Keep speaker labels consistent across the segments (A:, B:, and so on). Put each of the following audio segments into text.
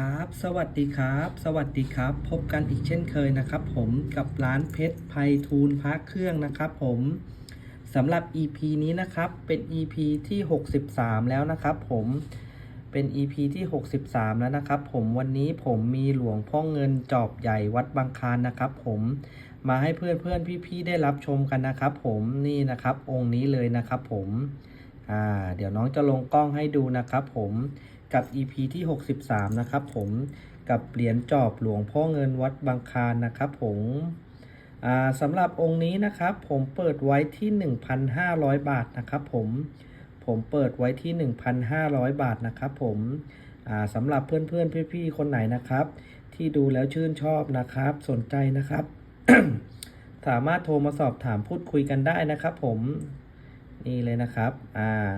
A: ครับ สวัสดีครับ สวัสดีครับ พบกันอีกเช่นเคยนะครับผมกับร้านเพชรไพทูลพระเครื่องนะครับผมสำหรับ EP นี้นะครับเป็น EP ที่ 63 แล้วนะครับผมเป็น EP ที่ 63 แล้วนะครับผมวันนี้ผมมีหลวงพ่อเงินจอบใหญ่วัดบางคานนะครับผมมาให้เพื่อนเพื่อนๆพี่ๆได้รับชมกันนะครับผมนี่นะครับองค์นี้เลยนะครับผมอ่าเดี๋ยวน้องจะลงกล้องให้ดูนะครับผม กับ EP ที่ 63 นะครับผมกับเหรียญจอบหลวงพ่อเงินวัดบางคานนะครับผมสำหรับองค์นี้นะครับผมเปิดไว้ที่ 1,500 บาทนะครับผมผมเปิดไว้ที่ 1,500 บาทนะครับผมสำหรับเพื่อนๆพี่ๆคนไหนนะครับ ที่ดูแล้วชื่นชอบนะครับ สนใจนะครับ สามารถโทรมาสอบถามพูดคุยกันได้นะครับ ผมนี่เลยนะครับอ่า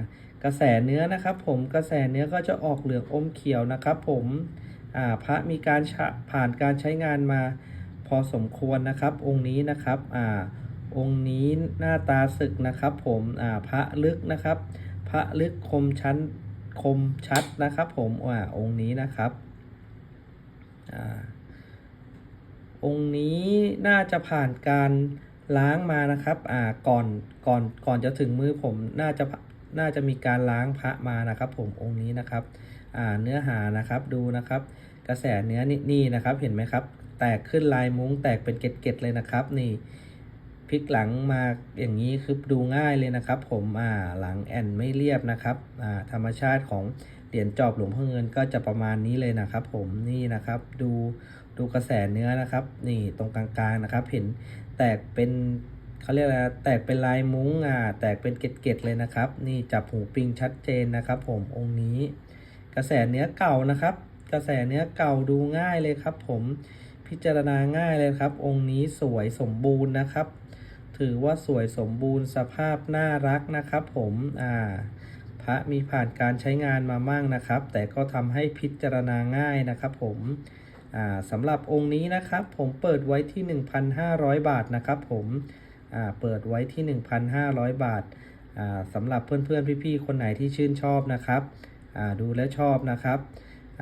A: กระแสเนื้อนะครับ ผมกระแสเนื้อก็จะออกเหลืองอมเขียวนะครับ ผมอ่าพระมีการผ่านการใช้งานมาพอสมควรนะครับ องค์นี้นะครับอ่าองค์นี้หน้าตาศึกนะครับ ผมอ่าพระลึกนะครับ พระลึกคมชั้นคมชัดนะครับ ผมอ่าองค์นี้นะครับอ่าองค์นี้น่าจะผ่านการล้างมานะครับ อ่า ก่อน ก่อน ก่อนจะถึงมือผม น่าจะ น่าจะมีการล้างพระมานะครับ ผมองค์นี้นะครับอ่าเนื้อหานะครับดูนะครับ กระแสเนื้อนี่นี่นะครับเห็นไหมครับ แตกขึ้นลายมุ้งแตกเป็นเกล็ดๆเลยนะครับ นี่พลิกหลังมาอย่างนี้คือดูง่ายเลยนะครับ ผมอ่าหลังแอนไม่เรียบนะครับอ่าธรรมชาติของเหรียญจอบหลวงพ่อเงินก็จะประมาณนี้เลยนะครับ ผมนี่นะครับ ดูดูกระแสเนื้อนะครับ นี่ตรงกลางๆนะครับ เห็นแตกเป็น เขาเรียกอะไรแตกเป็นลายมุ้งอ่าแตกเป็นเกล็ดๆเลยนะครับ นี่จับหูปิงชัดเจนนะครับ ผมองค์นี้ กระแสเนื้อเก่านะครับ กระแสเนื้อเก่าดูง่ายเลยครับ ผมพิจารณาง่ายเลยครับ องค์นี้สวยสมบูรณ์นะครับ ถือว่าสวยสมบูรณ์สภาพน่ารักนะครับ ผมอ่าพระมีผ่านการใช้งานมามั่งนะครับ แต่ก็ทำให้พิจารณาง่ายนะครับผมอ่าสำหรับองค์นี้นะครับ ผมเปิดไว้ที่ 1,500 บาทนะครับผม เปิดไว้ที่ 1,500 บาทอ่าสำหรับเพื่อนๆพี่ๆคนไหนที่ชื่นชอบนะครับดูและชอบนะครับ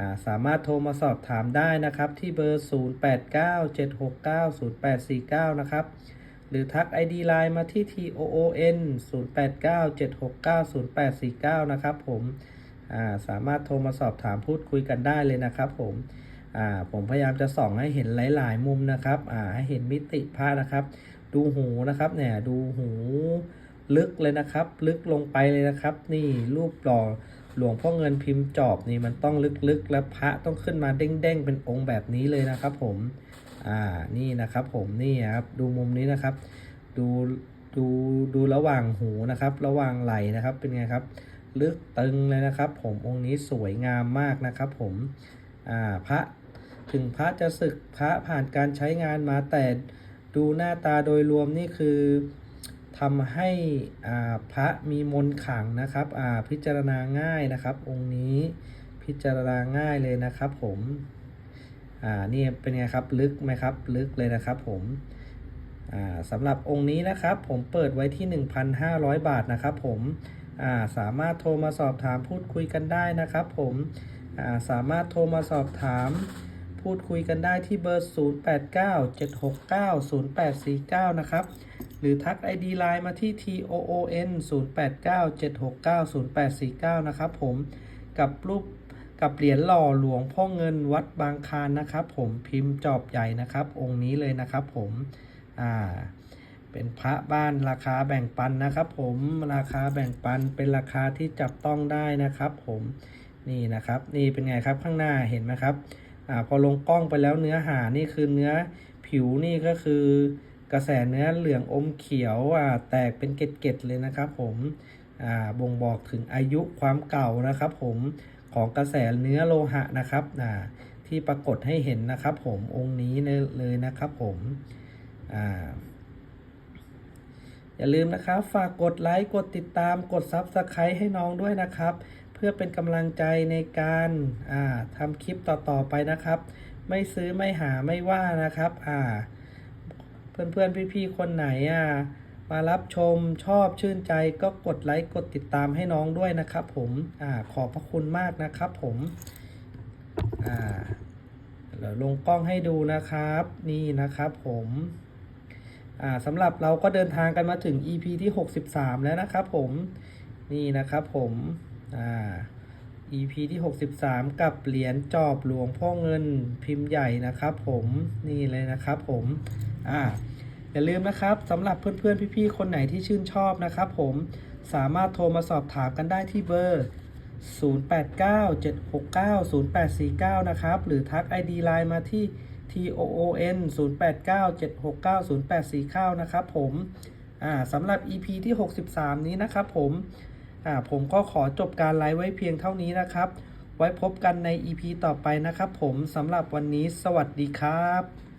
A: าสามารถโทรมาสอบถามได้นะครับที่เบอร์ 0897690849 นะครับ หรือทัก ID Line มาที่ TOON 0897690849 นะครับผมาสามารถโทรมาสอบถามพูดคุยกันได้เลยนะครับผมผมพยายามจะส่องให้เห็นหลาย ๆ มุมนะครับให้เห็นมิติผ้านะครับ ดูหูนะครับเนี่ยดูหูลึกเลยนะครับ ลึกลงไปเลยนะครับ นี่รูปหล่อหลวงพ่อเงินพิมพ์จอบนี่มันต้องลึกๆ และพระต้องขึ้นมาเด้งๆเป็นองค์แบบนี้เลยนะครับ ผมอ่านี่นะครับ ผมนี่ครับดูมุมนี้นะครับ ดูดูดูระหว่างหูนะครับ ระหว่างไหล่นะครับ เป็นไงครับ ลึกตึงเลยนะครับ ผมองค์นี้สวยงามมากนะครับ ผมอ่าพระถึงพระจะศึกพระผ่านการใช้งานมาแต่ ดูหน้าตาโดยรวมนี่คือทำให้พระมีมนขังนะครับพิจารณาง่ายนะครับ องค์นี้พิจารณาง่ายเลยนะครับผมอ่านี่เป็นไงครับลึกไหมครับ ลึกเลยนะครับผมอ่าสำหรับองค์นี้นะครับ ผมเปิดไว้ที่ 1,500 บาทนะครับ ผมอ่าสามารถโทรมาสอบถามพูดคุยกันได้นะครับ ผมอ่าสามารถโทรมาสอบถาม พูดคุยกันได้ที่เบอร์ 0897690849 นะครับ หรือทัก ID Line มาที่ TOON 0897690849 นะครับผมกับรูปกับเหรียญหล่อหลวงพ่อเงินวัดบางคานนะครับ ผมพิมพ์จอบใหญ่นะครับ องค์นี้เลยนะครับ ผมอ่าเป็นพระบ้านราคาแบ่งปันนะครับ ผมราคาแบ่งปันเป็นราคาที่จับต้องได้นะครับ ผมนี่นะครับ นี่เป็นไงครับข้างหน้าเห็นไหมครับ อ่าพอลงกล้องไปแล้วเนื้อหานี่คือเนื้อผิวนี่ก็คือกระแสเนื้อเหลืองอมเขียวอ่าแตกเป็นเกล็ดๆเลยนะครับผมอ่าบ่งบอกถึงอายุความเก่านะครับผมของกระแสเนื้อโลหะนะครับอ่าที่ปรากฏให้เห็นนะครับผมองค์นี้เลยนะครับผมอ่าอย่าลืมนะครับ ฝากกดไลค์ กดติดตาม กด Subscribe ให้น้องด้วยนะครับ พื่อเป็นกำลังใจในการอ่าทำคลิปต่อๆไปนะครับ ไม่ซื้อไม่หาไม่ว่านะครับอ่าเพื่อนๆพี่ๆคนไหนอะมารับชมชอบชื่นใจก็กดไลค์กดติดตามให้น้องด้วยนะครับ ผมอ่าขอบพระคุณมากนะครับ ผมอ่าเดี๋ยวลงกล้องให้ดูนะครับ นี่นะครับผมอ่าสำหรับเราก็เดินทางกันมาถึง EP ที่ 63 แล้วนะครับผม นี่นะครับผม อ่า EP ที่ 63 กับเหรียญจอบหลวงพ่อเงินพิมพ์ใหญ่นะครับ ผมนี่เลยนะครับ ผมอ่าอย่าลืมนะครับสำหรับเพื่อนๆพี่ๆคนไหนที่ชื่นชอบนะครับ ผมสามารถโทรมาสอบถามกันได้ที่เบอร์ 0897690849 นะครับ หรือทัก ID Line มาที่ TOON 0897690849 นะครับผมอ่าสำหรับ EP ที่ 63 นี้นะครับผม อ่าผมก็ขอจบการไลฟ์ไว้เพียงเท่านี้นะครับ ไว้พบกันใน EP ต่อไปนะครับผมสำหรับวันนี้สวัสดีครับ